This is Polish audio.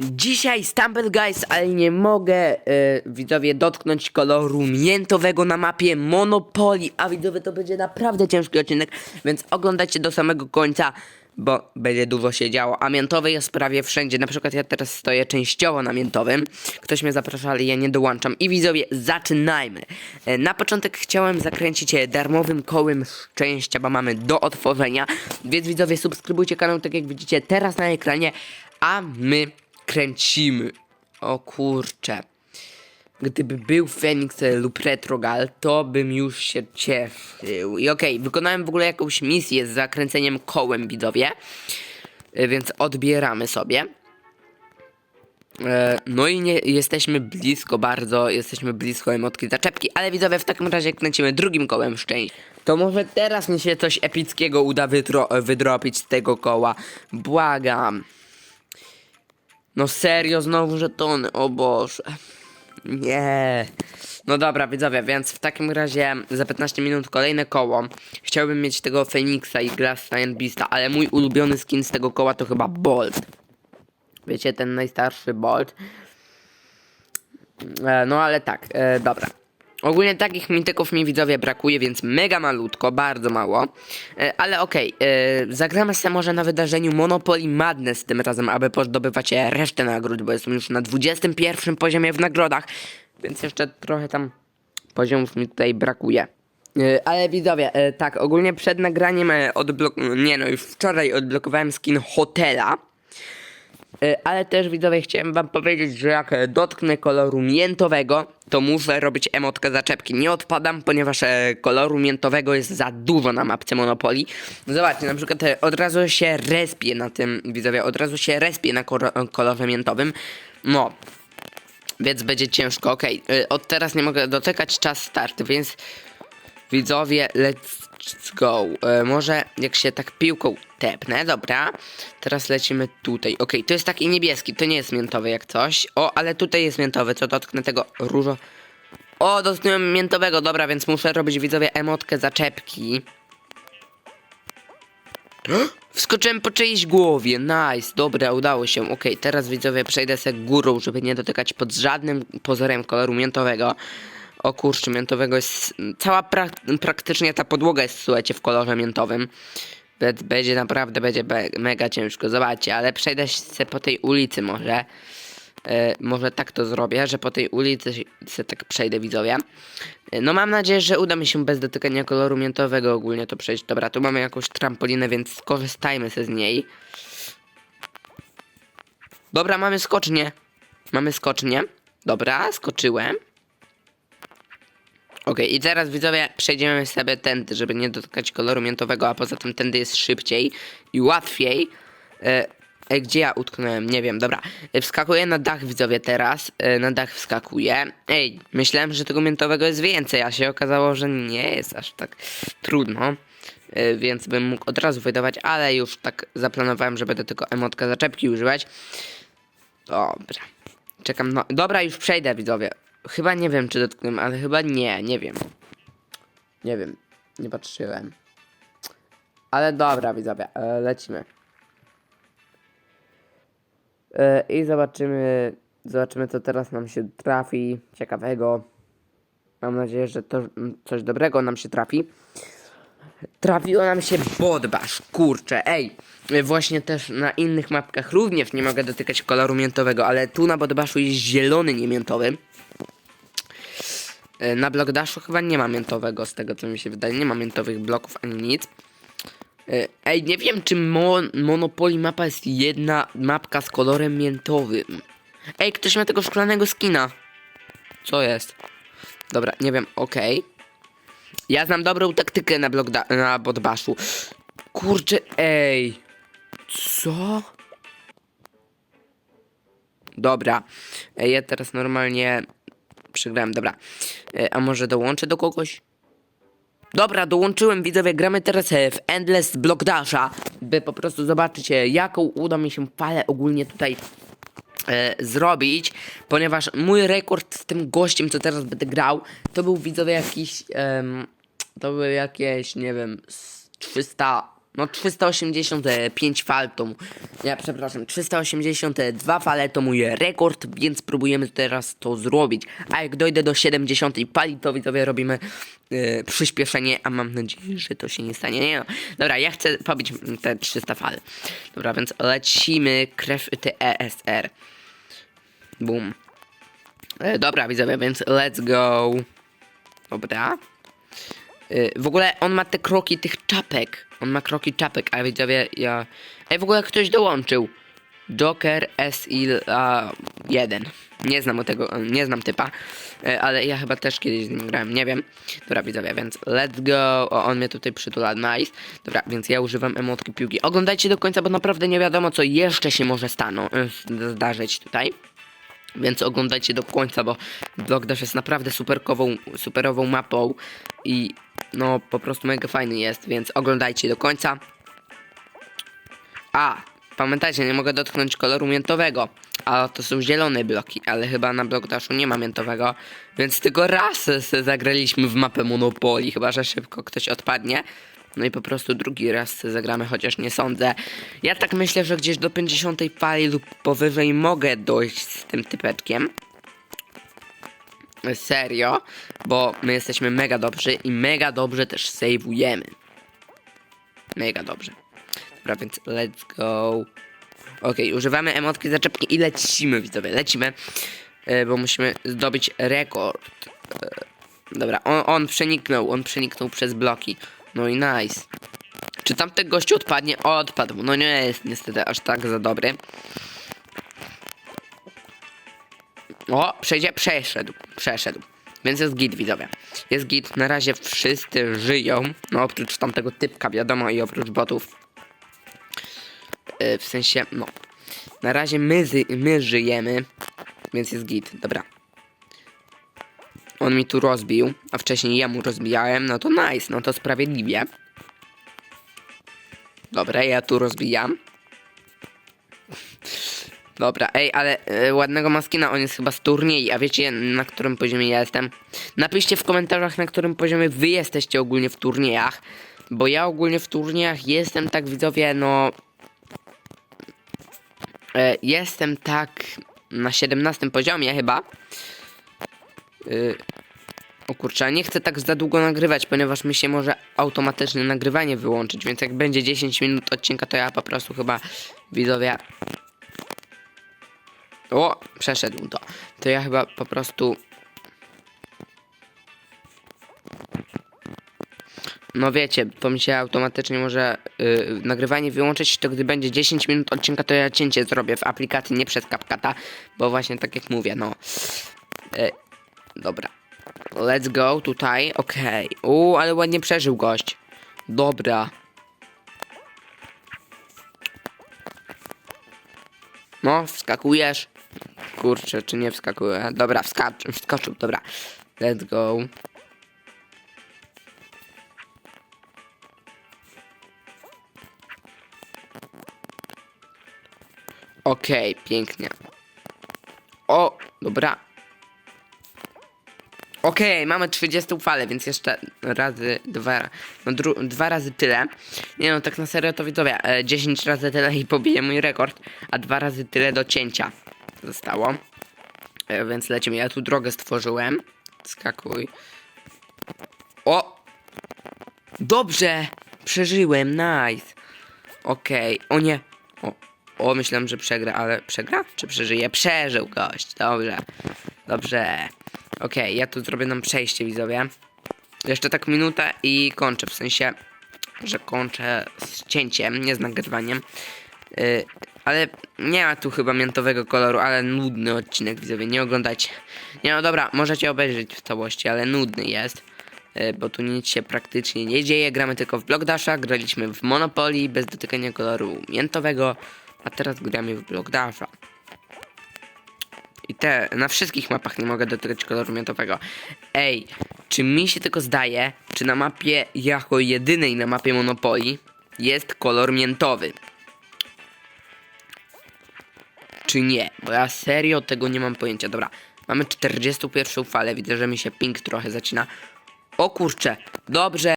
Dzisiaj Stumble Guys, ale nie mogę, e, widzowie, dotknąć koloru miętowego na mapie Monopoly, a widzowie, to będzie naprawdę ciężki odcinek, więc oglądajcie do samego końca, bo będzie dużo się działo, a miętowy jest prawie wszędzie, na przykład ja teraz stoję częściowo na miętowym, ktoś mnie zaprasza, ale ja nie dołączam. I widzowie, zaczynajmy. E, na początek chciałem zakręcić e, darmowym kołem szczęścia, bo mamy do otworzenia, więc widzowie, subskrybujcie kanał, tak jak widzicie teraz na ekranie, a my kręcimy. O kurcze. Gdyby był Fenix lub Retrogal, to bym już się cieszył. I okej, wykonałem w ogóle jakąś misję z zakręceniem kołem, widzowie. E, Więc odbieramy sobie. E, No i nie, jesteśmy blisko bardzo, jesteśmy blisko emotki zaczepki, ale widzowie w takim razie kręcimy drugim kołem szczęścia. To może teraz mi się coś epickiego uda wydro wydropić z tego koła. Błagam. No serio, znowu żetony, o Boże. Nie. No dobra, widzowie, więc w takim razie za 15 minut kolejne koło. Chciałbym mieć tego Feniksa i Glass Science Beasta, ale mój ulubiony skin z tego koła to chyba Bolt. Wiecie, ten najstarszy Bolt. E, no ale tak, e, dobra. Ogólnie takich mityków mi widzowie brakuje, więc mega malutko, bardzo mało. E, ale okej, e, zagramy sobie może na wydarzeniu Monopoly Madness tym razem, aby pozdobywać resztę nagród, bo jestem już na 21 poziomie w nagrodach, więc jeszcze trochę tam poziomów mi tutaj brakuje. E, Ale widzowie, e, tak, ogólnie przed nagraniem e, odblok... Nie no, już wczoraj odblokowałem skin hotela. E, Ale też widzowie chciałem wam powiedzieć, że jak dotknę koloru miętowego, to muszę robić emotkę zaczepki. Nie odpadam, ponieważ e, koloru miętowego jest za dużo na mapce Monopoly. Zobaczcie, na przykład e, od razu się respie na tym, widzowie, od razu się respie na kolorze miętowym. No, więc będzie ciężko. Y, od teraz nie mogę dotykać czas start, więc widzowie, let's go. Y, może jak się tak piłką tepnę, dobra. Teraz lecimy tutaj. Okej, to jest taki niebieski, to nie jest miętowy jak coś. O, ale tutaj jest miętowy, to dotknę tego różo. O, dotknąłem miętowego, dobra, więc muszę robić widzowie emotkę zaczepki. Wskoczyłem po czyjejś głowie, nice, dobra, udało się. Okej, teraz widzowie przejdę sobie górą, żeby nie dotykać pod żadnym pozorem koloru miętowego. O kurczę, miętowego jest... Cała prak- praktycznie ta podłoga jest, słuchajcie, w kolorze miętowym. Będzie naprawdę, będzie mega ciężko, zobaczcie, ale przejdę się po tej ulicy może. E, może tak to zrobię, że po tej ulicy się- tak przejdę widzowie. E, No mam nadzieję, że uda mi się bez dotykania koloru miętowego ogólnie to przejść. Dobra, tu mamy jakąś trampolinę, więc skorzystajmy se z niej. Dobra, mamy skocznię. Mamy skocznię. Dobra, skoczyłem. Okej, i teraz widzowie przejdziemy sobie tędy, żeby nie dotykać koloru miętowego, a poza tym tędy jest szybciej i łatwiej. E, e, gdzie ja utknąłem? Nie wiem, dobra. E, wskakuję na dach widzowie teraz. E, na dach wskakuję. Ej, myślałem, że tego miętowego jest więcej, a się okazało, że nie jest aż tak trudno. E, więc bym mógł od razu wydawać, ale już tak zaplanowałem, że będę tylko emotka zaczepki używać. Dobra. Czekam, no. Dobra, już przejdę, widzowie. Chyba nie wiem, czy dotknąłem, ale chyba nie, nie wiem. Nie wiem, nie patrzyłem. Ale dobra, widzowie, e, lecimy. E, I zobaczymy, zobaczymy, co teraz nam się trafi ciekawego. Mam nadzieję, że to coś dobrego nam się trafi. Trafiło nam się bodbasz, kurczę, ej. Właśnie też na innych mapkach również nie mogę dotykać koloru miętowego, ale tu na bodbaszu jest zielony, nie miętowy. E, Na blokdaszu chyba nie ma miętowego, z tego co mi się wydaje. Nie ma miętowych bloków ani nic. E, Ej, nie wiem czy mon Monopoly mapa jest jedna mapka z kolorem miętowym. Ej, ktoś ma tego szklanego skina. Co jest? Dobra, nie wiem, okej. Ja znam dobrą taktykę na na bodbaszu. Kurczę, ej. Co? Dobra. Ej, ja teraz normalnie przegrałem, dobra. E, a może dołączę do kogoś? Dobra, dołączyłem, widzowie, gramy teraz e, w Endless Block Dasha, by po prostu zobaczyć, e, jaką uda mi się falę ogólnie tutaj e, zrobić, ponieważ mój rekord z tym gościem, co teraz będę grał, to był widzowie jakiś, em, to były jakieś, nie wiem, z 300 No 385 fal to... mu- Ja przepraszam, 382 fale to mój rekord, więc próbujemy teraz to zrobić. A jak dojdę do 70 fali, to widzowie robimy e, przyspieszenie, a mam nadzieję, że to się nie stanie. Nie no. Dobra, ja chcę pobić te 300 fal. Dobra, więc lecimy krew TESR. Boom. E, dobra, widzowie, więc let's go. Dobra. Y, W ogóle on ma te kroki tych czapek. On ma kroki czapek, a widzowie, ja... Ej, w ogóle ktoś dołączył. Joker SIL1. Nie znam o tego, nie znam typa, y, ale ja chyba też kiedyś z nim grałem, nie wiem. Dobra, widzowie, więc let's go. O, on mnie tutaj przytula, nice. Dobra, więc ja używam emotki piłki. Oglądajcie do końca, bo naprawdę nie wiadomo, co jeszcze się może stanu, zdarzyć tutaj. Więc oglądajcie do końca, bo Block Dash jest naprawdę superkową, superową mapą i no po prostu mega fajny jest, więc oglądajcie do końca. A, pamiętajcie, nie mogę dotknąć koloru miętowego, a to są zielone bloki, ale chyba na Block Dashu nie ma miętowego, więc tylko raz zagraliśmy w mapę Monopoly, chyba że szybko ktoś odpadnie. No i po prostu drugi raz zagramy, chociaż nie sądzę. Ja tak myślę, że gdzieś do 50 fali lub powyżej mogę dojść z tym typeczkiem. Serio, bo my jesteśmy mega dobrzy i mega dobrze też saveujemy. Mega dobrze. Dobra, więc let's go. Okej, używamy emotki zaczepki i lecimy, widzowie, lecimy. E, bo musimy zdobyć rekord. E, dobra, on, on przeniknął, on przeniknął przez bloki. No i nice. Czy tamten gościu odpadnie? Odpadł. No nie jest niestety aż tak za dobry. O, przejdzie, przeszedł, przeszedł. Więc jest git, widzowie. Jest git, na razie wszyscy żyją. No oprócz tamtego typka, wiadomo, i oprócz botów. Yy, w sensie, no. Na razie my, my żyjemy, więc jest git, dobra. On mi tu rozbił, a wcześniej ja mu rozbijałem, no to nice, no to sprawiedliwie. Dobra, ja tu rozbijam. Dobra, ej, ale e, ładnego maskina, on jest chyba z turniej, a wiecie na którym poziomie ja jestem? Napiszcie w komentarzach, na którym poziomie wy jesteście ogólnie w turniejach, bo ja ogólnie w turniejach jestem tak, widzowie, no... E, jestem tak na 17 poziomie chyba. Y, o kurczę, nie chcę tak za długo nagrywać, ponieważ mi się może automatycznie nagrywanie wyłączyć, więc jak będzie 10 minut odcinka, to ja po prostu chyba widzowie. O, przeszedł to. To ja chyba po prostu. No wiecie, to mi się automatycznie może yy, nagrywanie wyłączyć, to gdy będzie 10 minut odcinka, to ja cięcie zrobię w aplikacji, nie przez CapCut'a, bo właśnie tak jak mówię, no. Yy, Dobra. Let's go tutaj. Okej. Okay. Uuu, ale ładnie przeżył gość. Dobra. No, wskakujesz. Kurczę, czy nie wskakuje? Dobra, wskacz, wskoczył, dobra. Let's go. Okej, pięknie. O, dobra. Okej, mamy 30 falę, więc jeszcze razy dwa, no dwa razy tyle. Nie no, tak na serio to widzowie, e, 10 razy tyle i pobiję mój rekord, a dwa razy tyle do cięcia zostało. E, więc lecimy, ja tu drogę stworzyłem. Skakuj. O! Dobrze! Przeżyłem, nice. Okej, o nie. O, o, myślałem, że przegra, ale przegra? Czy przeżyje? Przeżył gość, dobrze. Dobrze. Okej, ja tu zrobię nam przejście, widzowie. Jeszcze tak minutę i kończę, w sensie, że kończę z cięciem, nie z nagrywaniem. Yy, ale nie ma tu chyba miętowego koloru, ale nudny odcinek, widzowie, nie oglądajcie. Nie no dobra, możecie obejrzeć w całości, ale nudny jest. Yy, bo tu nic się praktycznie nie dzieje, gramy tylko w Block Dasha, graliśmy w Monopoly bez dotykania koloru miętowego, a teraz gramy w Block Dasha. I te, na wszystkich mapach nie mogę dotykać koloru miętowego. Ej, czy mi się tylko zdaje, czy na mapie jako jedynej na mapie Monopoly jest kolor miętowy? Czy nie? Bo ja serio tego nie mam pojęcia. Dobra, mamy 41 falę, widzę, że mi się ping trochę zacina. O kurcze, dobrze.